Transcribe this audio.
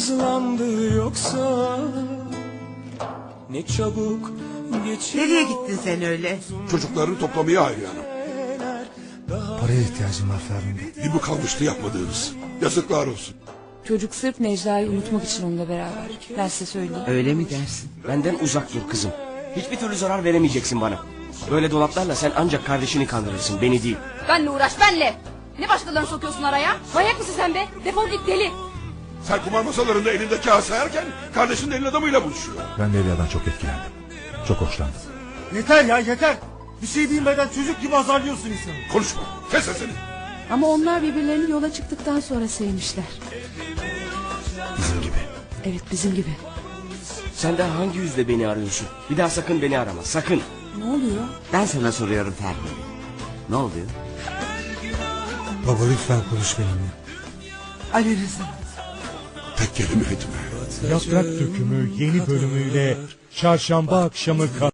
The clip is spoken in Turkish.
hızlandı yoksa Ne çabuk geçiyor Nereye gittin sen öyle? Çocukları toplamaya Hayriye Hanım. Paraya ihtiyacım var Ferhunde. Bir bu kalmıştı yapmadığınız. Yazıklar olsun. Çocuk sırf Necla'yı unutmak için onunla beraber. Ben size söyleyeyim. Öyle mi dersin? Benden uzak dur kızım. Hiçbir türlü zarar veremeyeceksin bana. Böyle dolaplarla sen ancak kardeşini kandırırsın beni değil. Benle uğraş benle. Ne başkalarını sokuyorsun araya? Manyak mısın sen be? Defol git deli. Sen kumar masalarında elinde kağıt sayarken kardeşinin elin adamıyla buluşuyor. Ben Leyla'dan çok etkilendim. Çok hoşlandım. Yeter ya yeter. Bir şey bilmeden çocuk gibi azarlıyorsun insanı. Konuşma. Kes sesini. Ama onlar birbirlerini yola çıktıktan sonra sevmişler. Bizim gibi. Evet bizim gibi. Sen de hangi yüzle beni arıyorsun? Bir daha sakın beni arama sakın. Ne oluyor? Ben sana soruyorum Ferhunde. Ne oluyor? Baba lütfen konuş benimle. Ali Rıza. Yaprak dökümü yeni bölümüyle çarşamba akşamı